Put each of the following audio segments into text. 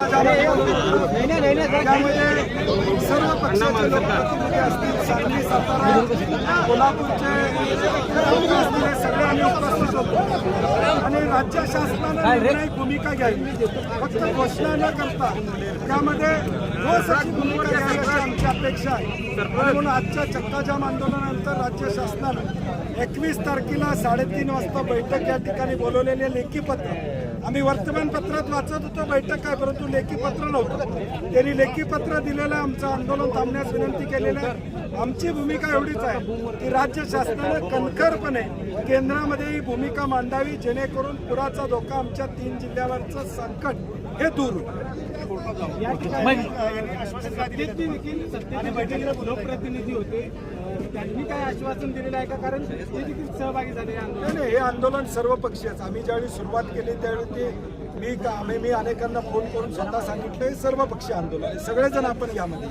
त्यामध्ये सर्व पक्षाचे लोकप्रतिनिधी असतील सांगली सातारा कोल्हापूरचे लोक असतील सगळे आम्ही उपस्थित होतो आणि राज्य शासनाने निर्णायक भूमिका घ्यावी फक्त घोषणा न करता त्यामध्ये ठोस अशी भूमिका घ्यावी अशी आमची अपेक्षा आहे म्हणून आजच्या चक्काजाम आंदोलनानंतर राज्य शासनानं एकवीस तारखेला साडेतीन वाजता बैठक या ठिकाणी बोलवलेले लेखीपत्र आम्ही वर्तमानपत्रात वाचत होतो बैठक काय परंतु लेखी पत्र नव्हतं. त्यांनी लेखी पत्र दिलेलं आमचं आंदोलन थांबण्यास विनंती केलेलं आहे. आमची भूमिका एवढीच आहे की राज्य शासनानं कणखरपणे केंद्रामध्ये ही भूमिका मांडावी जेणेकरून पुराचा धोका आमच्या तीन जिल्ह्यावरचं संकट हे दूर होईल. या ठिकाणी बैठकीला लोकप्रतिनिधी होते. त्यांनी काय आश्वासन दिलेलं आहे का? कारण ते देखील सहभागी झाले हे आंदोलन सर्व पक्षीयच आम्ही ज्यावेळी सुरुवात केली त्यावेळी ते मी का आम्ही मी अनेकांना फोन करून स्वतः सांगितलं हे सर्व पक्षीय आंदोलन आहे. सगळेजण आपण यामध्ये.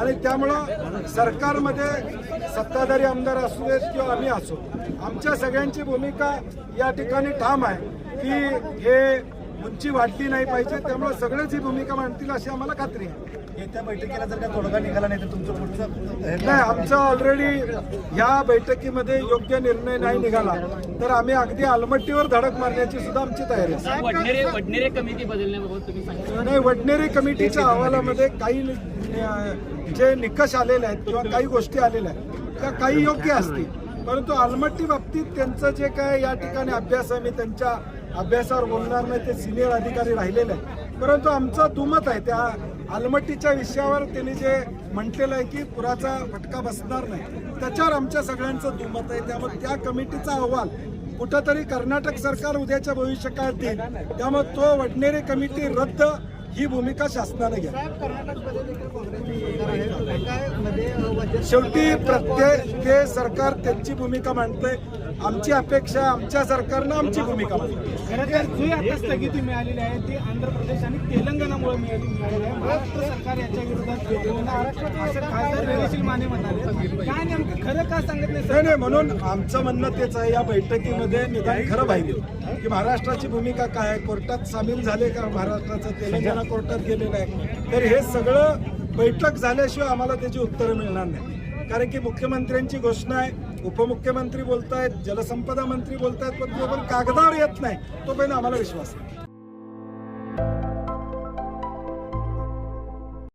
आणि त्यामुळं सरकारमध्ये सत्ताधारी आमदार असू देत किंवा आम्ही असो आमच्या सगळ्यांची भूमिका या ठिकाणी ठाम आहे की हे उंची वाढली नाही पाहिजे त्यामुळे सगळेच ही भूमिका मांडतील अशी आम्हाला खात्री आहे. येत्या बैठकीला जर का तोडगा निघाला नाही तर तुमचं पुढचं नाही आमचा ऑलरेडी या बैठकीमध्ये योग्य निर्णय नाही निघाला. तर आम्ही अगदी आलमट्टीवर धडक मारण्याची सुद्धा आमची तयारी आहे. वडनेरे वडनेरे कमिटी बदलण्याबाबत तुम्ही सांगितलं. नाही वडनेरी कमिटीच्या अहवालामध्ये काही नि- जे निकष आलेले आहेत किंवा काही गोष्टी आलेल्या आहेत त्या काही योग्य असतील. परंतु आलमट्टी बाबतीत त्यांचं जे काय या ठिकाणी अभ्यास आहे मी त्यांच्या अभ्यासावर बोलणार नाही ते सिनियर अधिकारी राहिलेले आहेत. परंतु आमचं दुमत आहे त्या आलमट्टीच्या विषयावर त्यांनी जे म्हटलेलं आहे की पुराचा फटका बसणार नाही. त्याच्यावर आमच्या सगळ्यांचं दुमत आहे. त्यामुळे त्या कमिटीचा अहवाल कुठंतरी कर्नाटक सरकार उद्याच्या भविष्यकाळात देईल त्यामुळे तो वडनेरे कमिटी रद्द ही भूमिका शासनाने घ्या शेवटी प्रत्येक ते सरकार त्यांची भूमिका मांडतंय. आमची अपेक्षा आमच्या सरकारनं आमची भूमिका खरं तर जी आता स्थगिती मिळालेली आहे ती आंध्र प्रदेश आणि तेलंगणामुळे मिळाली आहे. महाराष्ट्र सरकार याच्या विरोधात गेलेलं नाही. असं खासदार धैर्यशील माने म्हणाले. काय नेमकं खरं का सांगत नाही नाही सर नाही म्हणून आमचं म्हणणं तेच आहे. या बैठकीमध्ये निदान खरं पाहिजे. की महाराष्ट्राची भूमिका काय आहे? कोर्टात सामील झाले का? महाराष्ट्राचं तेलंगणा कोर्टात गेलेलं आहे तर हे सगळं बैठक झाल्याशिवाय आम्हाला त्याची उत्तरं मिळणार नाही. कारण की मुख्यमंत्र्यांची घोषणा आहे. उपमुख्यमंत्री बोलतायत जलसंपदा मंत्री बोलतायत पण तो पण कागदावर येत नाही तो तोपर्यंत आम्हाला विश्वास आहे